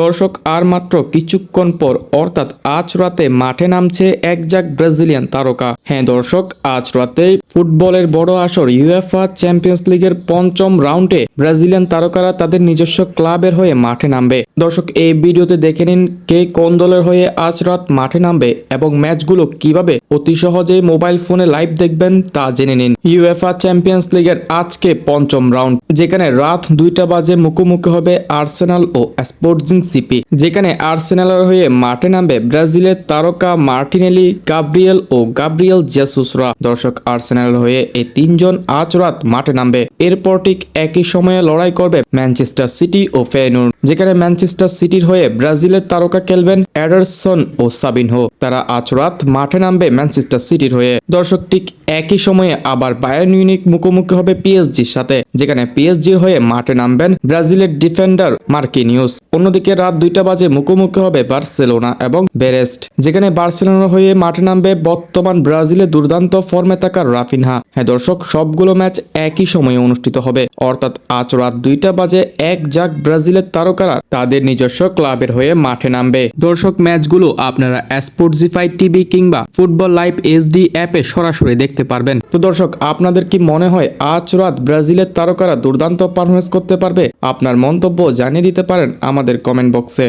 দর্শক আর মাত্র কিছুক্ষণ পর, অর্থাৎ আজ রাতে মাঠে নামছে একজাক ব্রাজিলিয়ান তারকা। হ্যাঁ দর্শক, আজ রাতে ফুটবলের বড় আসর ইউএফআ চ্যাম্পিয়ন্স লিগের পঞ্চম রাউন্ডে ব্রাজিলিয়ান তারকারা তাদের নিজস্ব ক্লাবের হয়ে মাঠে নামবে। দর্শক, এই ভিডিওতে দেখে নিন কে কোন দলের হয়ে আজ রাত মাঠে নামবে এবং ম্যাচগুলো কীভাবে অতি সহজেই মোবাইল ফোনে লাইভ দেখবেন তা জেনে নিন। ইউএফআ চ্যাম্পিয়ন্স লিগের আজকে পঞ্চম রাউন্ড, যেখানে রাত দুইটা বাজে মুখোমুখি হবে আর্সেনাল ও স্পোর্টজিং সিপি, যেখানে আর্সেনালের হয়ে মাঠে নামবে ব্রাজিলের তারকা মার্টিনেলি, গাব্রিয়েল ও গাব্রিয়েল জেসুসরা দর্শক, আর্সেনালের হয়ে এই তিনজন আজ রাত মাঠে নামবে। এরপর ঠিক একই সময়ে লড়াই করবে ম্যানচেস্টার সিটি ও ফেনুর, যেখানে ম্যানচেস্টার সিটির হয়ে ব্রাজিলের তারকা খেলবেন অ্যাডারসন ও সাবিনহো। তারা আজ রাত মাঠে নামবে ম্যানচেস্টার সিটির হয়ে। দর্শক, ঠিক একই সময়ে আবার বায়ার্ন ইউনিক মুখোমুখি হবে পিএসজির সাথে, যেখানে পিএসজির হয়ে মাঠে নামবেন ব্রাজিলের ডিফেন্ডার মার্কিনিউস। অন্যদিকে রাত দুইটা বাজে মুখোমুখি হবে বার্সেলোনা এবং বেরেস্ট, যেখানে বার্সেলোনা হয়ে মাঠে নামবে বর্তমান ব্রাজিলে দুর্দান্ত ফর্মে থাকা রাফিনহা। হ্যাঁ দর্শক, সবগুলো ম্যাচ একই সময়ে অনুষ্ঠিত হবে। অর্থাৎ আজ রাত দুইটা বাজে এক জাক ব্রাজিলের তারকারা তাদের নিজস্ব ক্লাবের হয়ে মাঠে নামবে। দর্শক, ম্যাচগুলো আপনারা স্পোর্টসিফাই টিভি কিংবা ফুটবল লাইভ এইচডি অ্যাপে সরাসরি দেখতে পারবেন। তো দর্শক, আপনাদের কি মনে হয় আজ রাত ব্রাজিলের তারকারা দুর্দান্ত পারফরমেন্স করতে পারবে? আপনার মন্তব্য জানিয়ে দিতে পারেন আমাদের কমেন্ট বক্সে।